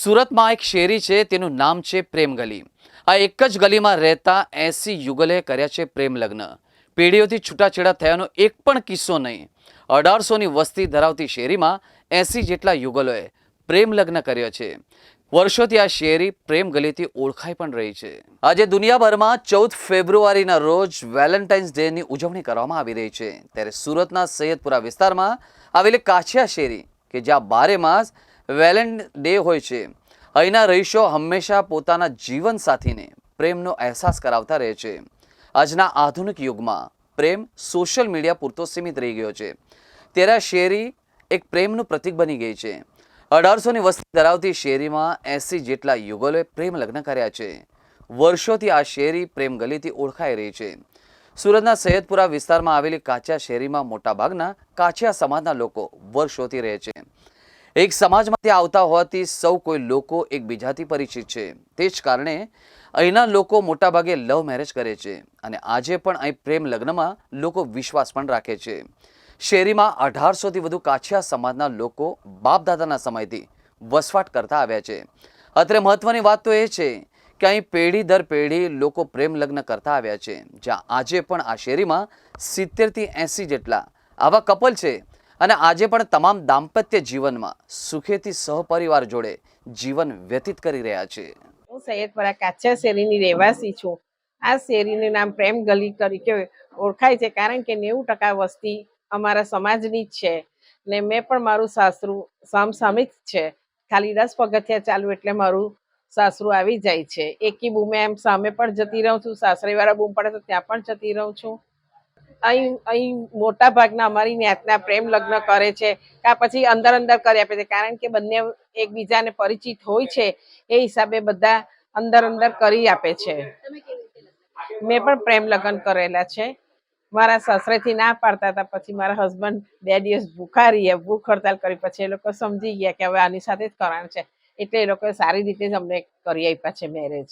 સુરતમાં એક શેરી છે, તેનું નામ છે પ્રેમ ગલી. આ એક જ ગલીમાં રહેતા એસી યુગલે કર્યા છે પ્રેમ લગ્ન. પેઢીઓથી છૂટાછેડા થયાનો એક પણ કિસ્સો નહીં. અઢારસોની વસ્તી ધરાવતી શેરીમાં એસી જેટલા યુગલોએ પ્રેમ લગ્ન કર્યો છે. વર્ષોથી આ શેરી પ્રેમ ગલીથી ઓળખાઈ પણ રહી છે. આજે દુનિયાભરમાં ચૌદ ફેબ્રુઆરીના રોજ વેલેન્ટાઇન્સ ડેની ઉજવણી કરવામાં આવી રહી છે. ત્યારે સુરતના સૈયદપુરા વિસ્તારમાં આવેલી કાછિયા શેરી, કે જ્યાં બારે માસ વેલેન્ટ ડે હોય છે. અહીંના રહીશો હંમેશા પોતાના જીવન સાથીને પ્રેમનો અહેસાસ કરાવતા રહે છે. આજના આધુનિક યુગમાં પ્રેમ સોશિયલ મીડિયા પૂરતો સીમિત રહી ગયો છે. ત્યારે શેરી એક પ્રેમનું પ્રતીક બની ગઈ છે. અઢારસોની વસ્તી ધરાવતી શેરીમાં એસી જેટલા યુગલોએ પ્રેમ લગ્ન કર્યા છે. વર્ષોથી આ શેરી પ્રેમ ગલીથી ઓળખાઈ રહી છે. સુરતના સૈયદપુરા વિસ્તારમાં આવેલી કાચિયા શેરીમાં મોટાભાગના કાચિયા સમાજના લોકો વર્ષોથી રહે છે. એક સમાજમાંથી આવતા હોવાથી સૌ કોઈ લોકો એકબીજાથી પરિચિત છે. તે જ કારણે અહીંના લોકો મોટાભાગે લવ મેરેજ કરે છે અને આજે પણ અહીં પ્રેમ લગ્નમાં લોકો વિશ્વાસ પણ રાખે છે. શેરીમાં અઢારસોથી વધુ કાછિયા સમાજના લોકો બાપદાદાના સમયથી વસવાટ કરતા આવ્યા છે. અત્રે મહત્વની વાત તો એ છે કે અહીં પેઢી દર પેઢી લોકો પ્રેમ લગ્ન કરતા આવ્યા છે. જ્યાં આજે પણ આ શેરીમાં સિત્તેરથી એંસી જેટલા આવા કપલ છે અને આજે પણ તમામ દાંપત્ય જીવનમાં સુખેથી સહપરિવાર જોડે જીવન વ્યતીત કરી રહ્યા છે. હું સૈયદપરા કાચા શેરીની રહેવાસી છું. આ શેરીનું નામ પ્રેમ ગલી તરીકે ઓળખાય છે, કારણ કે નેવું ટકા વસ્તી અમારા સમાજની જ છે ને મેં પણ મારું સાસરું સામસામે જ છે. ખાલી દસ પગથિયા ચાલુ એટલે મારું સાસરું આવી જાય છે. એકી બૂમે એમ સામે પણ જતી રહું છું, સાસરીવાળા બૂમ પડે તો ત્યાં પણ જતી રહું છું. અહીં અહીં મોટા ભાગના અમારી જ્ઞાતના પ્રેમ લગ્ન કરે છે, કાં પછી અંદર અંદર કરી આપે છે. કારણ કે બંને એકબીજાને પરિચિત હોય છે, એ હિસાબે બધા અંદર અંદર કરી આપે છે. મેં પણ પ્રેમ લગ્ન કરેલા છે. મારા સસરેથી ના પાડતા હતા, પછી મારા હસબન્ડ બે દિવસ ભૂખા રહીએ ભૂખ હડતાલ કરી, પછી એ લોકો સમજી ગયા કે હવે આની સાથે જ કરવાનું છે. એટલે એ લોકોએ સારી રીતે જ અમને કરી આપ્યા છે મેરેજ